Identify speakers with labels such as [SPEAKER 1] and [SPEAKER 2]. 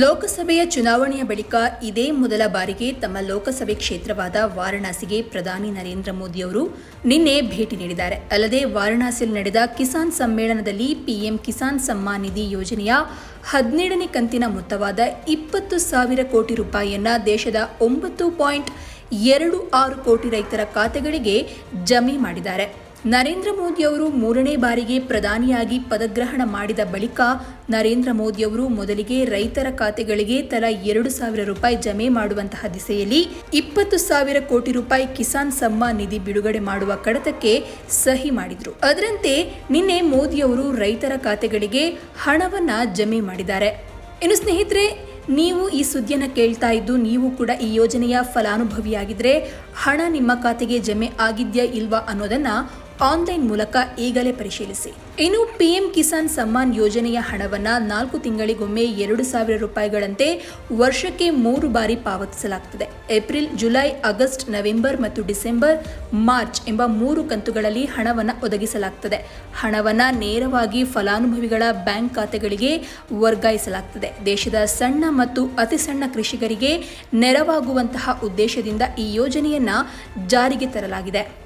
[SPEAKER 1] ಲೋಕಸಭೆಯ ಚುನಾವಣೆಯ ಬಳಿಕ ಇದೇ ಮೊದಲ ಬಾರಿಗೆ ತಮ್ಮ ಲೋಕಸಭೆ ಕ್ಷೇತ್ರವಾದ ವಾರಣಾಸಿಗೆ ಪ್ರಧಾನಿ ನರೇಂದ್ರ ಮೋದಿ ಅವರು ನಿನ್ನೆ ಭೇಟಿ ನೀಡಿದ್ದಾರೆ. ಅಲ್ಲದೆ ವಾರಣಾಸಿಯಲ್ಲಿ ನಡೆದ ಕಿಸಾನ್ ಸಮ್ಮೇಳನದಲ್ಲಿ ಪಿಎಂ ಕಿಸಾನ್ ಸಮ್ಮಾನ್ ನಿಧಿ ಯೋಜನೆಯ ಹದಿನೇಳನೇ ಕಂತಿನ ಮೊತ್ತವಾದ ಇಪ್ಪತ್ತು ಸಾವಿರ ಕೋಟಿ ರೂಪಾಯಿಯನ್ನ ದೇಶದ ಒಂಬತ್ತು ಪಾಯಿಂಟ್ ಎರಡು ಆರು ಕೋಟಿ ರೈತರ ಖಾತೆಗಳಿಗೆ ಜಮೆ ಮಾಡಿದ್ದಾರೆ. ನರೇಂದ್ರ ಮೋದಿಯವರು ಮೂರನೇ ಬಾರಿಗೆ ಪ್ರಧಾನಿಯಾಗಿ ಪದಗ್ರಹಣ ಮಾಡಿದ ಬಳಿಕ ನರೇಂದ್ರ ಮೋದಿಯವರು ಮೊದಲಿಗೆ ರೈತರ ಖಾತೆಗಳಿಗೆ ತಲಾ ಎರಡು ಸಾವಿರ ರೂಪಾಯಿ ಜಮೆ ಮಾಡುವಂತಹ ದಿಸೆಯಲ್ಲಿ ಇಪ್ಪತ್ತು ಸಾವಿರ ಕೋಟಿ ರೂಪಾಯಿ ಕಿಸಾನ್ ಸಮ್ಮಾನ್ ನಿಧಿ ಬಿಡುಗಡೆ ಮಾಡುವ ಕಡತಕ್ಕೆ ಸಹಿ ಮಾಡಿದ್ರು. ಅದರಂತೆ ನಿನ್ನೆ ಮೋದಿಯವರು ರೈತರ ಖಾತೆಗಳಿಗೆ ಹಣವನ್ನ ಜಮೆ ಮಾಡಿದ್ದಾರೆ. ಇನ್ನು ಸ್ನೇಹಿತರೆ, ನೀವು ಈ ಸುದ್ದಿಯನ್ನು ಕೇಳ್ತಾ ಇದ್ದು ನೀವು ಕೂಡ ಈ ಯೋಜನೆಯ ಫಲಾನುಭವಿಯಾಗಿದ್ರೆ ಹಣ ನಿಮ್ಮ ಖಾತೆಗೆ ಜಮೆ ಆಗಿದ್ಯಾ ಇಲ್ವಾ ಅನ್ನೋದನ್ನ ಆನ್ಲೈನ್ ಮೂಲಕ ಈಗಲೇ ಪರಿಶೀಲಿಸಿ. ಇನ್ನು ಪಿಎಂ ಕಿಸಾನ್ ಸಮ್ಮಾನ್ ಯೋಜನೆಯ ಹಣವನ್ನ ನಾಲ್ಕು ತಿಂಗಳಿಗೊಮ್ಮೆ ಎರಡು ಸಾವಿರ ರೂಪಾಯಿಗಳಂತೆ ವರ್ಷಕ್ಕೆ ಮೂರು ಬಾರಿ ಪಾವತಿಸಲಾಗುತ್ತದೆ ಏಪ್ರಿಲ್, ಜುಲೈ, ಆಗಸ್ಟ್, ನವೆಂಬರ್ ಮತ್ತು ಡಿಸೆಂಬರ್, ಮಾರ್ಚ್ ಎಂಬ ಮೂರು ಕಂತುಗಳಲ್ಲಿ ಹಣವನ್ನು ಒದಗಿಸಲಾಗುತ್ತದೆ ಹಣವನ್ನ ನೇರವಾಗಿ ಫಲಾನುಭವಿಗಳ ಬ್ಯಾಂಕ್ ಖಾತೆಗಳಿಗೆ ವರ್ಗಾಯಿಸಲಾಗುತ್ತದೆ ದೇಶದ ಸಣ್ಣ ಮತ್ತು ಅತಿ ಸಣ್ಣ ಕೃಷಿಕರಿಗೆ ನೆರವಾಗುವಂತಹ ಉದ್ದೇಶದಿಂದ ಈ ಯೋಜನೆಯನ್ನ ಜಾರಿಗೆ ತರಲಾಗಿದೆ.